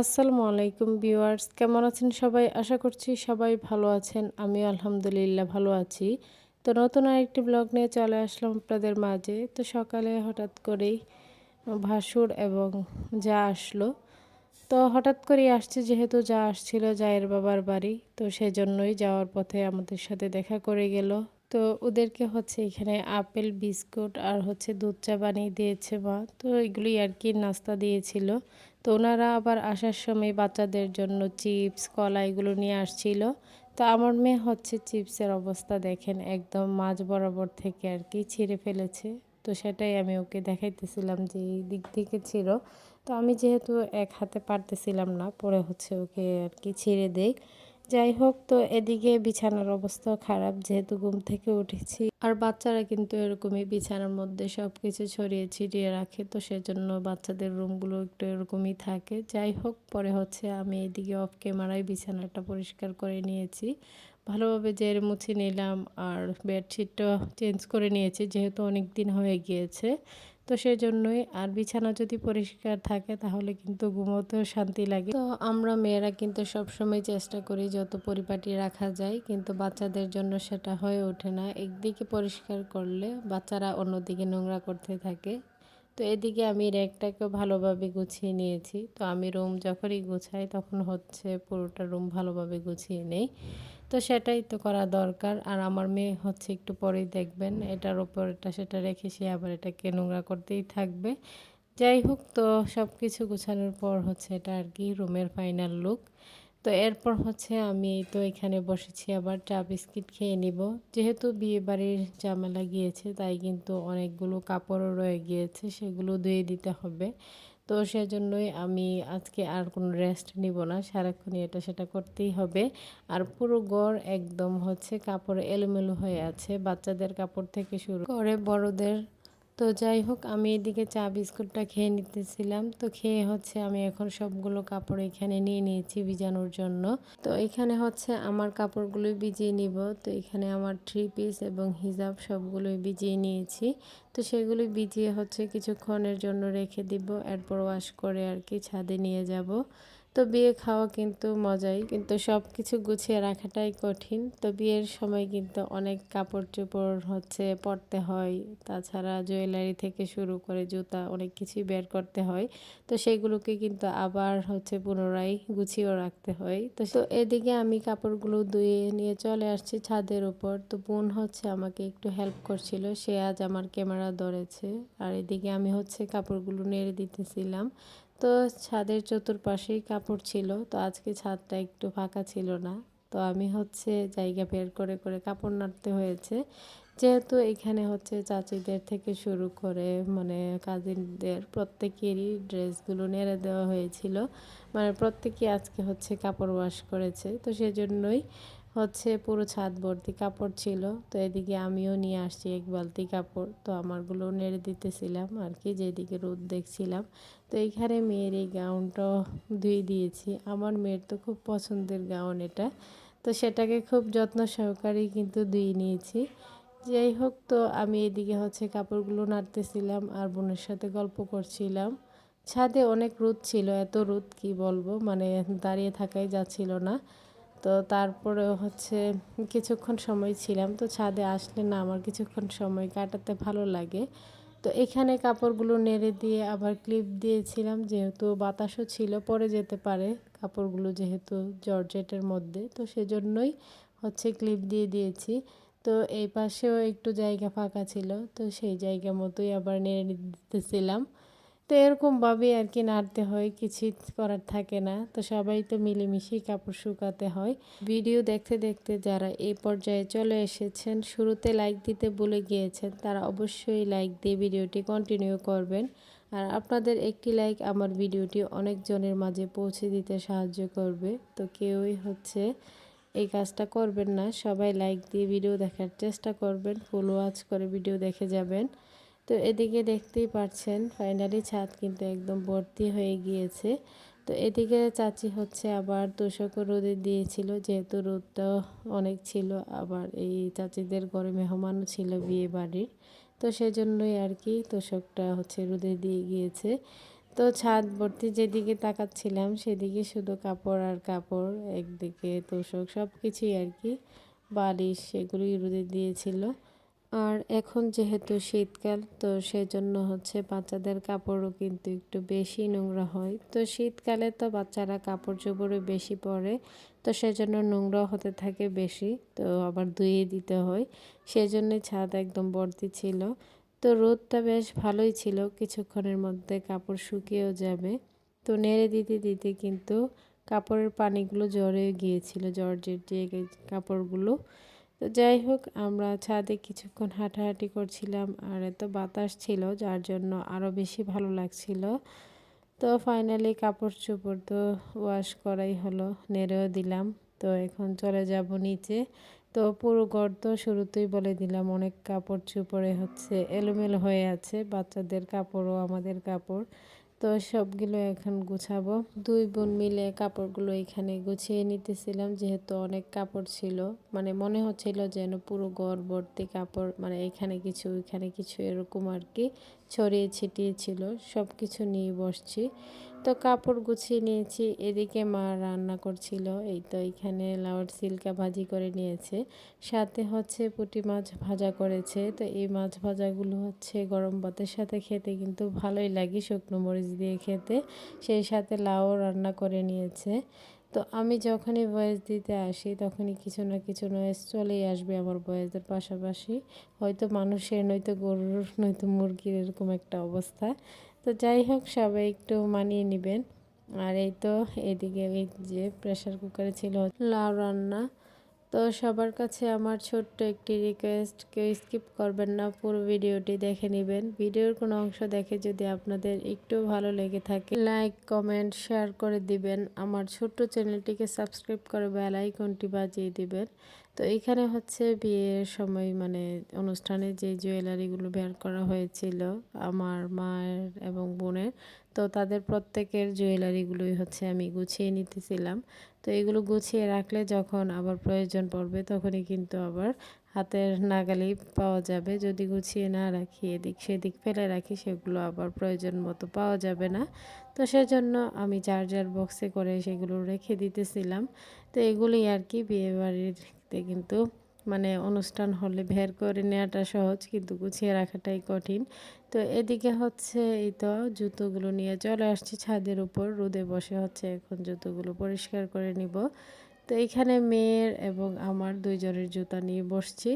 আসসালামু আলাইকুম ভিউয়ার্স, কেমন আছেন সবাই? আশা করছি সবাই ভালো আছেন। আমি আলহামদুলিল্লাহ ভালো আছি। তো নতুন আরেকটি ব্লগ নিয়ে চলে আসলাম আপনাদের মাঝে। তো সকালে হঠাৎ করেই ভাসুর এবং যা আসলো। তো হঠাৎ করেই আসছে, যেহেতু যা আসছিল জায়ের বাবার বাড়ি, তো সেজন্যই যাওয়ার পথে আমাদের সাথে দেখা করে গেল। তো ওদেরকে হচ্ছে এখানে আপেল, বিস্কুট আর হচ্ছে দুধ চা বানিয়ে দিয়েছে মা। তো এগুলি আর কি নাস্তা দিয়েছিল। তো ওনারা আবার আসার সময় বাচ্চাদের জন্য চিপস কলা এগুলো নিয়ে আসছিল। তো আমার মেয়ে হচ্ছে চিপসের অবস্থা দেখেন, একদম মাঝ বরাবর থেকে আর কি ছিঁড়ে ফেলেছে। তো সেটাই আমি ওকে দেখাইতেছিলাম যে এই দিক থেকে ছিল তো আমি যেহেতু এক হাতে পারতেছিলাম না, পরে হচ্ছে ওকে আর কি ছিঁড়ে দেই। যাই হোক তো এদিকে বিছানার অবস্থা খারাপ যেহেতু ঘুম থেকে উঠেছি। আর বাচ্চারা কিন্তু এরকমই বিছানার মধ্যে সব কিছু ছড়িয়ে ছিটিয়ে রাখে, তো সেজন্য বাচ্চাদের রুমগুলো একটু এরকমই থাকে। যাই হোক পরে হচ্ছে আমি এদিকে অফ ক্যামেরায় বিছানাটা পরিষ্কার করে নিয়েছি। ভালোভাবে জের মুছে নিলাম আর বেডশিটটা চেঞ্জ করে নিয়েছি, যেহেতু অনেক দিন হয়ে গিয়েছে। তো সেই জন্যই আর বিছানা যদি পরিষ্কার থাকে তাহলে কিন্তু ঘুমোতেও শান্তি লাগে। তো আমরা মেয়েরা কিন্তু সবসময় চেষ্টা করি যত পরিপাটি রাখা যায়, কিন্তু বাচ্চাদের জন্য সেটা হয়ে ওঠে না। একদিকে পরিষ্কার করলে বাচ্চারা অন্যদিকে নোংরা করতে থাকে। তো এদিকে আমি র্যাকটাকেও ভালোভাবে গুছিয়ে নিয়েছি। তো আমি রুম যখনই গুছাই তখন হচ্ছে পুরোটা রুম ভালোভাবে গুছিয়ে নেই। তো সেটাই তো করা দরকার। আর আমার মেয়ে হচ্ছে একটু পরেই দেখবেন, এটার ওপর এটা সেটা রেখে সে আবার এটাকে নোংরা করতেই থাকবে। যাই হোক, তো সব কিছু গুছানোর পর হচ্ছে এটা আর কি রুমের ফাইনাল লুক। তো এরপর হচ্ছে আমি তো এখানে বসেছি, আবার চা বিস্কিট খেয়ে নিব। যেহেতু বিয়ে বাড়ির জামেলা গিয়েছে, তাই কিন্তু অনেকগুলো কাপড়ও রয়ে গিয়েছে, সেগুলো ধুয়ে দিতে হবে। তো সেজন্যই আমি আজকে আর কোনো রেস্ট নিব না, সারাক্ষণই এটা সেটা করতেই হবে। আর পুরো গড় একদম হচ্ছে কাপড় এলোমেলো হয়ে আছে, বাচ্চাদের কাপড় থেকে শুরু করে বড়দের তো যাই হোক, আমি এদিকে চা বিস্কুটটা খেয়ে নিতেছিলাম। তো খেয়ে হচ্ছে আমি এখন সবগুলো কাপড় এখানে নিয়ে নিয়েছি ভিজানোর জন্য। তো এখানে হচ্ছে আমার কাপড়গুলোই ভিজিয়ে নিব। তো এখানে আমার থ্রি পিস এবং হিজাব সবগুলোই ভিজিয়ে নিয়েছি। তো সেগুলো ভিজিয়ে হচ্ছে কিছুক্ষণের জন্য রেখে দিব। এরপর ওয়াশ করে আর কি ছাদে নিয়ে যাব। তো বিয়ে খাওয়া কিন্তু মজাই, কিন্তু সব কিছু গুছিয়ে রাখাটাই কঠিন। তো বিয়ের সময় কিন্তু অনেক কাপড় চোপড় হচ্ছে, পরতে হয়, তাছাড়া জুয়েলারি থেকে শুরু করে জুতা অনেক কিছুই বের করতে হয়। তো সেগুলোকে কিন্তু আবার হচ্ছে পুনরায় গুছিয়েও রাখতে হয়। তো তো এদিকে আমি কাপড়গুলো ধুয়ে নিয়ে চলে আসছি ছাদের উপর। তো বোন হচ্ছে আমাকে একটু হেল্প করছিল, সে আজ আমার ক্যামেরা ধরেছে। আর এদিকে আমি হচ্ছে কাপড়গুলো নেড়ে দিতেছিলাম। তো ছাদের চতুর্পাশেই কাপড় ছিল, তো আজকে ছাদটা একটু ফাঁকা ছিল না। তো আমি হচ্ছে জায়গা বের করে করে কাপড় নাড়তে হয়েছে। যেহেতু এখানে হচ্ছে চাচিদের থেকে শুরু করে মানে কাজিনদের প্রত্যেকেরই ড্রেসগুলো নেড়ে দেওয়া হয়েছিল। মানে প্রত্যেকেই আজকে হচ্ছে কাপড় ওয়াশ করেছে, তো সেজন্যই হচ্ছে পুরো ছাদ ভর্তি কাপড় ছিল। তো এদিকে আমিও নিয়ে আসছি এক বালতি কাপড়। তো আমারগুলো নেড়ে দিতেছিলাম আর কি যেদিকে রোদ দেখছিলাম। তো এইখানে মেয়ের এই গাউনটাও ধুয়ে দিয়েছি। আমার মেয়ের তো খুব পছন্দের গাউন এটা। তো সেটাকে খুব যত্ন সহকারেই কিন্তু ধুয়ে নিয়েছি। যাই হোক, তো আমি এদিকে হচ্ছে কাপড়গুলো নাড়তেছিলাম আর বোনের সাথে গল্প করছিলাম। ছাদে অনেক রোদ ছিল, এত রোদ কি বলব? মানে দাঁড়িয়ে থাকাই যাচ্ছিল না। তো তারপরে হচ্ছে কিছুক্ষণ সময় ছিলাম, তো ছাদে আসলে না আমার কিছুক্ষণ সময় কাটাতে ভালো লাগে। তো এখানে কাপড়গুলো নেড়ে দিয়ে আবার ক্লিপ দিয়েছিলাম, যেহেতু বাতাসও ছিল, পরে যেতে পারে কাপড়গুলো যেহেতু জর্জেটের মধ্যে, তো সেজন্যই হচ্ছে ক্লিপ দিয়ে দিয়েছি। তো এই পাশেও একটু জায়গা ফাঁকা ছিল, তো সেই জায়গা মতোই আবার নেড়ে দিতেছিলাম। তো এরকমভাবেই আর কি নাড়তে হয়, কিছুই করার থাকে না। তো সবাই তো মিলেমিশেই কাপড় শুকাতে হয়। ভিডিও দেখতে দেখতে যারা এই পর্যায়ে চলে এসেছেন, শুরুতে লাইক দিতে বলে গিয়েছেন, তারা অবশ্যই লাইক দিয়ে ভিডিওটি কন্টিনিউ করবেন। আর আপনাদের একটি লাইক আমার ভিডিওটি অনেকজনের মাঝে পৌঁছে দিতে সাহায্য করবে। তো কেউই হচ্ছে এই কাজটা করবেন না, সবাই লাইক দিয়ে ভিডিও দেখার চেষ্টা করবেন ফুল ওয়াচ করে ভিডিও দেখে যাবেন। তো এদিকে দেখতেই পাচ্ছেন ফাইনালি ছাদ কিন্তু একদম ভর্তি হয়ে গিয়েছে। তো এদিকে চাচি হচ্ছে আবার তোষকও রোদে দিয়েছিল, যেহেতু রোদটা অনেক ছিল, আবার এই চাচিদের ঘরে মেহমানও ছিল বিয়ে বাড়ির। তো সেজন্যই আর কি তোষকটা হচ্ছে রোদে দিয়ে গিয়েছে। তো ছাদ ভর্তি যেদিকে তাকাচ্ছিলাম সেদিকে শুধু কাপড় আর কাপড়, একদিকে তোষক সব কিছুই আর কি, বালিশ সেগুলোই রোদে দিয়েছিল। আর এখন যেহেতু শীতকাল, তো সেজন্য হচ্ছে বাচ্চাদের কাপড়ও কিন্তু একটু বেশি নোংরা হয়। তো শীতকালে তো বাচ্চারা কাপড় চোপড়ও বেশি পরে, তো সেজন্য নোংরা হতে থাকে বেশি, তো আবার ধুয়ে দিতে হয়। সেজন্যই ছাদ একদম ভর্তি ছিল। তো রোদটা বেশ ভালোই ছিল, কিছুক্ষণের মধ্যে কাপড় শুকিয়েও যাবে। তো নেড়ে দিতে দিতে কিন্তু কাপড়ের পানিগুলো জ্বরে গিয়েছিল জর্জের যে কাপড়গুলো। তো যাই হোক, আমরা ছাদে কিছুক্ষণ হাঁটাহাঁটি করছিলাম আর এত বাতাস ছিল যার জন্য আরও বেশি ভালো লাগছিল। তো ফাইনালি কাপড় চোপড় তো ওয়াশ করাই হলো, নেড়েও দিলাম। তো এখন চলে যাব নিচে। তো পুরো ঘর তো শুরুতেই বলে দিলাম, অনেক কাপড় চোপড়ে হচ্ছে এলোমেলো হয়ে আছে। বাচ্চাদের কাপড়ও আমাদের কাপড়। তো সবগুলো এখন গুছাবো। দুই বোন মিলে কাপড়গুলো এখানে গুছিয়ে নিতেছিলাম, যেহেতু অনেক কাপড় ছিল। মানে মনে হচ্ছিল যেন পুরো গড় ভর্তি কাপড় মানে এখানে কিছু, ওইখানে কিছু এরকম আর কি। ছড়িয়ে ছিটিয়ে ছিল সব কিছু নিয়ে বসছি। তো কাপড় গুছিয়ে নিয়েছি, এদিকে মা রান্না করছিল। এই তো এখানে লাউর সিল্কা ভাজি করে নিয়েছে। সাথে হচ্ছে পুঁটি মাছ ভাজা করেছে। তো এই মাছ ভাজাগুলো হচ্ছে গরম ভাতের সাথে খেতে কিন্তু ভালোই লাগে শুকনো মরিচ দিয়ে খেতে। সেই সাথে লাউ রান্না করে নিয়েছে। তো আমি যখনই ভয়েস দিতে আসি, তখনই কিছু না কিছু নয়েজ চলেই আসবে আমার ভয়েসের পাশাপাশি। হয়তো মানুষের নয়তো গরুর, নয়তো মুরগির এরকম একটা অবস্থা। তো যাই হোক, সবাই একটু মানিয়ে নেবেন। আর এই তো এদিকে এই যে প্রেশার কুকারে ছিল লাউ রান্না। তো সবার কাছে আমার ছোট্ট একটি রিকোয়েস্ট কেউ স্কিপ করবেন না, পুরো ভিডিওটি দেখে নেবেন। ভিডিওর কোনো অংশ দেখে যদি আপনাদের একটু ভালো লেগে থাকে লাইক কমেন্ট শেয়ার করে দিবেন। আমার ছোট্ট চ্যানেলটিকে সাবস্ক্রাইব করে বেল আইকনটি বাজিয়ে দিবেন। তো এখানে হচ্ছে বিয়ের সময় মানে অনুষ্ঠানে যে জুয়েলারিগুলো বের করা হয়েছিল আমার মায়ের এবং বোনের, তো তাদের প্রত্যেকের জুয়েলারিগুলোই হচ্ছে আমি গুছিয়ে নিতেছিলাম। তো এগুলো গুছিয়ে রাখলে যখন আবার প্রয়োজন পড়বে তখনই কিন্তু আবার হাতের নাগালেই পাওয়া যাবে। যদি গুছিয়ে না রাখি, এদিক সেদিক ফেলে রাখি, সেগুলো আবার প্রয়োজন মতো পাওয়া যাবে না। তো সেজন্য আমি চার্জার বক্সে করে সেগুলো রেখে দিতেছিলাম। তো এগুলোই আর কি বিয়েবাড়িতে কিন্তু মানে অনুষ্ঠান হলে বের করে নেওয়াটা সহজ, কিন্তু গুছিয়ে রাখাটাই কঠিন। তো এদিকে হচ্ছে এই তো জুতোগুলো নিয়ে চলে আসছি ছাদের উপর। রোদে বসে হচ্ছে, এখন জুতোগুলো পরিষ্কার করে নিব। তো এখানে মেয়ের এবং আমার দুইজনের জুতা নিয়ে বসছি।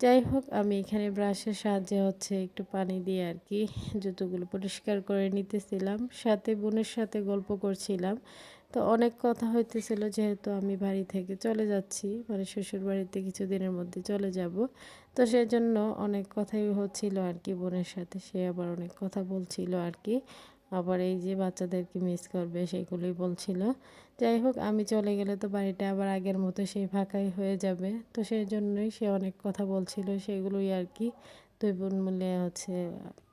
যাই হোক, আমি এখানে ব্রাশের সাহায্যে হচ্ছে একটু পানি দিয়ে আর কি জুতোগুলো পরিষ্কার করে নিতেছিলাম। সাথে বোনের সাথে গল্প করছিলাম। তো অনেক কথা হইতেছিল যেহেতু আমি বাড়ি থেকে চলে যাচ্ছি মানে শ্বশুর বাড়িতে কিছুদিনের মধ্যে চলে যাব। তো সেজন্য অনেক কথাই হচ্ছিল আর কি বোনের সাথে, সে আবার অনেক কথা বলছিল আর কি। আবার এই যে বাচ্চাদেরকে মিস করবে সেইগুলোই বলছিল। যাই হোক, আমি চলে গেলে তো বাড়িটা আবার আগের মতো সেই ফাঁকাই হয়ে যাবে। তো সেই জন্যই সে অনেক কথা বলছিল, সেগুলোই আর কি দুই বোন মিলে হচ্ছে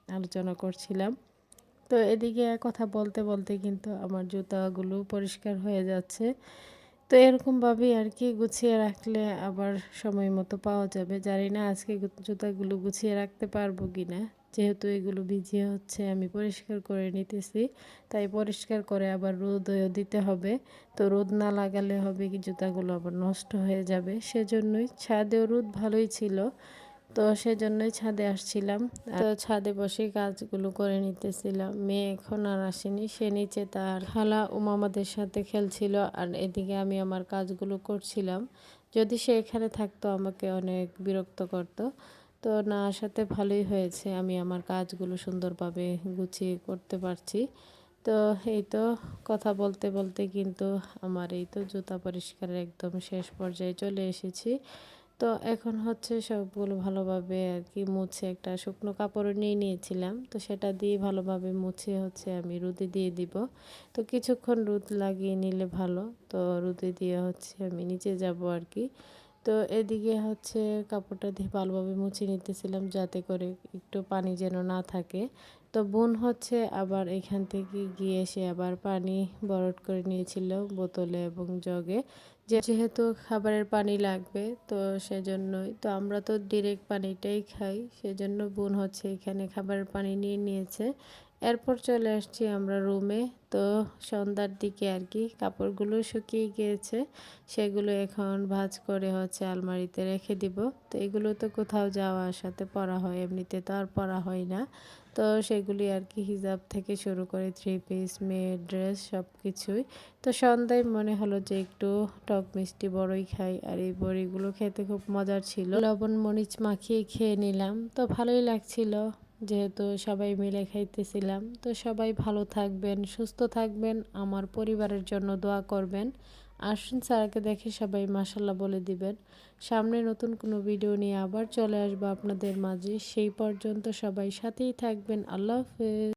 আলোচনা করছিলাম। তো এদিকে কথা বলতে বলতে কিন্তু আমার জুতাগুলো পরিষ্কার হয়ে যাচ্ছে। তো এরকমভাবেই আর কি গুছিয়ে রাখলে আবার সময় মতো পাওয়া যাবে। জানি না আজকে জুতাগুলো গুছিয়ে রাখতে পারব কি না যেহেতু এগুলো ভিজিয়ে হচ্ছে আমি পরিষ্কার করে নিতেছি। তাই পরিষ্কার করে আবার রোদ দিতে হবে। তো রোদ না লাগালে হবে কি, জুতাগুলো আবার নষ্ট হয়ে যাবে। সেজন্যই ছাদেও রোদ ভালোই ছিল। তো সেজন্যই ছাদে আসছিলাম। তো ছাদে বসে কাজগুলো করে নিতেছিলাম। মেয়ে এখন আর আসেনি। সে নিচে তার খালা উমামাদের সাথে খেলছিল আর এদিকে আমি আমার কাজগুলো করছিলাম। যদি সে এখানে থাকতো, আমাকে অনেক বিরক্ত করতো। তো না আসাতে ভালোই হয়েছে। আমি আমার কাজগুলো সুন্দরভাবে গুছিয়ে করতে পারছি। তো এই তো কথা বলতে বলতে কিন্তু আমার এই তো জুতা পরিষ্কারের একদম শেষ পর্যায়ে চলে এসেছি। তো এখন হচ্ছে সবগুলো ভালোভাবে আর কি মুছে একটা শুকনো কাপড় নিয়ে নিয়েছিলাম। তো সেটা দিয়ে ভালোভাবে মুছে হচ্ছে আমি রুদে দিয়ে দিব। তো কিছুক্ষণ রুদ লাগিয়ে নিলে ভালো। তো রুদে দিয়ে হচ্ছে আমি নিচে যাব আর কি তো এদিকে হচ্ছে কাপড়টা দিয়ে ভালোভাবে মুছে নিতেছিলাম যাতে করে একটু পানি যেন না থাকে। তো বোন হচ্ছে আবার এখান থেকে গিয়ে সে আবার পানি বরট করে নিয়েছিল বোতলে এবং জগে। যেহেতু খাবারের পানি লাগবে, তো সেজন্যই, তো আমরা তো ডিরেক্ট পানিটাই খাই, সেজন্য বোন হচ্ছে এখানে খাবারের পানি নিয়ে নিয়েছে। এরপর চলে আসছি আমরা রুমে তো সন্ধ্যার দিকে আর কি কাপড়গুলো শুকিয়ে গিয়েছে, সেগুলো এখন ভাজ করে হচ্ছে আলমারিতে রেখে দিব। তো এগুলো তো কোথাও যাওয়া আসাতে পরা হয়, এমনিতে তো আর পরা হয় না। তো সেগুলি আর কি হিজাব থেকে শুরু করে থ্রি পিস মেয়ের ড্রেস সব কিছুই তো সন্ধ্যায় মনে হলো যে একটু টক মিষ্টি বড়ই খাই, আর এই বড়িগুলো খেতে খুব মজার ছিল। লবণ মরিচ মাখিয়ে খেয়ে নিলাম, তো ভালোই লাগছিল। যেহেতু সবাই মিলে খাইতেছিলাম। তো সবাই ভালো থাকবেন, সুস্থ থাকবেন, আমার পরিবারের জন্য দোয়া করবেন। আসুন স্যারকে দেখে সবাই মাসাল্লাহ বলে দিবেন। সামনে নতুন কোনো ভিডিও নিয়ে আবার চলে আসব আপনাদের মাঝে। সেই পর্যন্ত সবাই সাথেই থাকবেন। আল্লাহ হাফেজ।